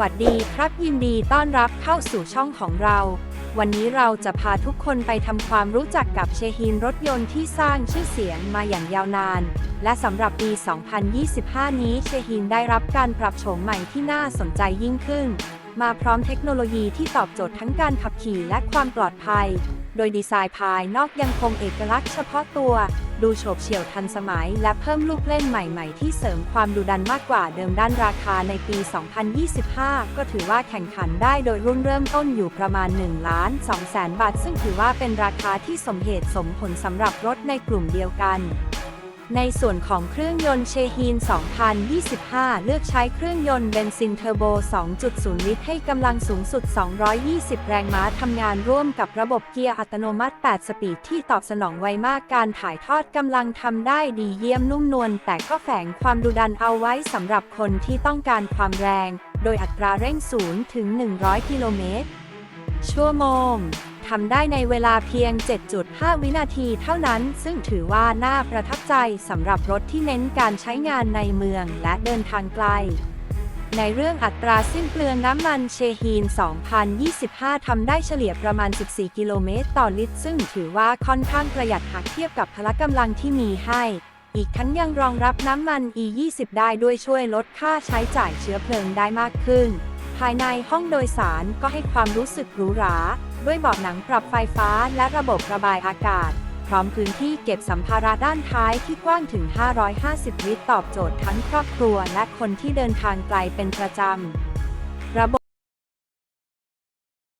วัสดีครับยินดีต้อนรับเข้าสู่ช่องของเรา วันนี้เราจะพาทุกคนไปทำความรู้จักกับเชฮีนรถยนต์ที่สร้างชื่อเสียงมาอย่างยาวนาน และสำหรับปี 2025 นี้เชฮีนได้รับการปรับโฉมใหม่ที่น่าสนใจยิ่งขึ้น มาพร้อมเทคโนโลยีที่ตอบโจทย์ทั้งการขับขี่และความปลอดภัย โดยดีไซน์ภายนอกยังคงเอกลักษณ์เฉพาะตัว ดูโฉบเฉี่ยวทันสมัย และเพิ่มลูกเล่นใหม่ๆ ที่เสริมความดุดันมากกว่าเดิมด้านราคาในปี 2025 ก็ถือว่าแข่งขันได้โดยรุ่นเริ่มต้นอยู่ประมาณ1ล้าน2แสนบาท ซึ่งถือว่าเป็นราคาที่สมเหตุสมผลสำหรับรถในกลุ่มเดียวกัน ในส่วนของเครื่องยนต์เชฮีน 2025 เลือกใช้เครื่องยนต์เบนซินเทอร์โบ 2.0 ลิตร ให้กำลังสูงสุด 220 แรงม้าทำงานร่วมกับระบบเกียร์อัตโนมัติ 8 สปีดที่ตอบสนองไวมากการถ่ายทอดกำลังทำได้ดีเยี่ยมนุ่มนวลแต่ก็แฝงความดุดันเอาไว้สำหรับคนที่ต้องการความแรง โดยอัตราเร่ง0ถึง 100 กิโลเมตรชั่วโมง ทำได้ในเวลาเพียง 7.5 วินาทีเท่านั้น ซึ่งถือว่าน่าประทับใจสำหรับรถที่เน้นการใช้งานในเมืองและเดินทางไกลในเรื่องอัตราสิ้นเปลืองน้ำมันเชฮีน 2025 ทำได้เฉลี่ยประมาณ 14 กิโลเมตรต่อลิตร ซึ่งถือว่าค่อนข้างประหยัดหากเทียบกับพละกำลังที่มีให้ อีกทั้งยังรองรับน้ำมัน E20 ได้ด้วยช่วยลดค่าใช้จ่ายเชื้อเพลิงได้มากขึ้น ภายในห้องโดยสารก็ให้ความรู้สึกหรูหรา ด้วยเบาะหนังปรับไฟฟ้าและระบบระบายอากาศ พร้อมพื้นที่เก็บสัมภาระด้านท้ายที่กว้างถึง 550 ลิตรตอบโจทย์ทั้งครอบครัวและคนที่เดินทางไกลเป็นประจำ